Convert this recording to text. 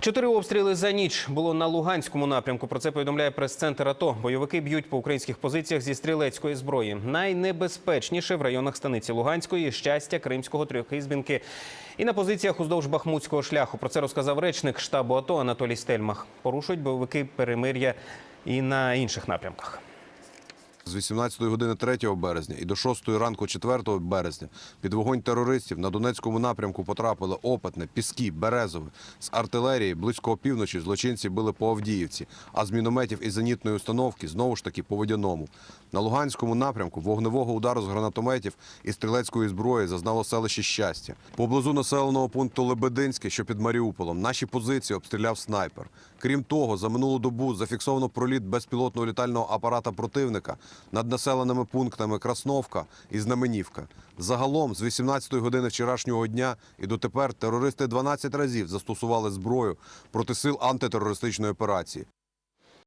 Чотири обстріли за ніч було на Луганському напрямку. Про це повідомляє прес-центр АТО. Бойовики б'ють по українських позиціях зі стрілецької зброї. Найнебезпечніше в районах станиці Луганської, щастя, Кримського, Трьохізбінки і на позиціях уздовж Бахмутського шляху. Про це розказав речник штабу АТО Анатолій Стельмах. Порушують бойовики перемир'я і на інших напрямках. З 18 години 3 березня і до 6 ранку 4 березня під вогонь терористів на Донецькому напрямку потрапили Опитне, Піски, Березове. З артилерії близько опівночі злочинці били по Авдіївці, а з мінометів і зенітної установки знову ж таки по Водяному. На Луганському напрямку вогневого удару з гранатометів і стрілецької зброї зазнало селище щастя. Поблизу населеного пункту Лебединське, що під Маріуполом, наші позиції обстріляв снайпер. Крім того, за минулу добу зафіксовано проліт безпілотного літального апарата противника над населеними пунктами Красновка і Знаменівка. Загалом з 18 години вчорашнього дня і дотепер терористи 12 разів застосували зброю проти сил антитерористичної операції.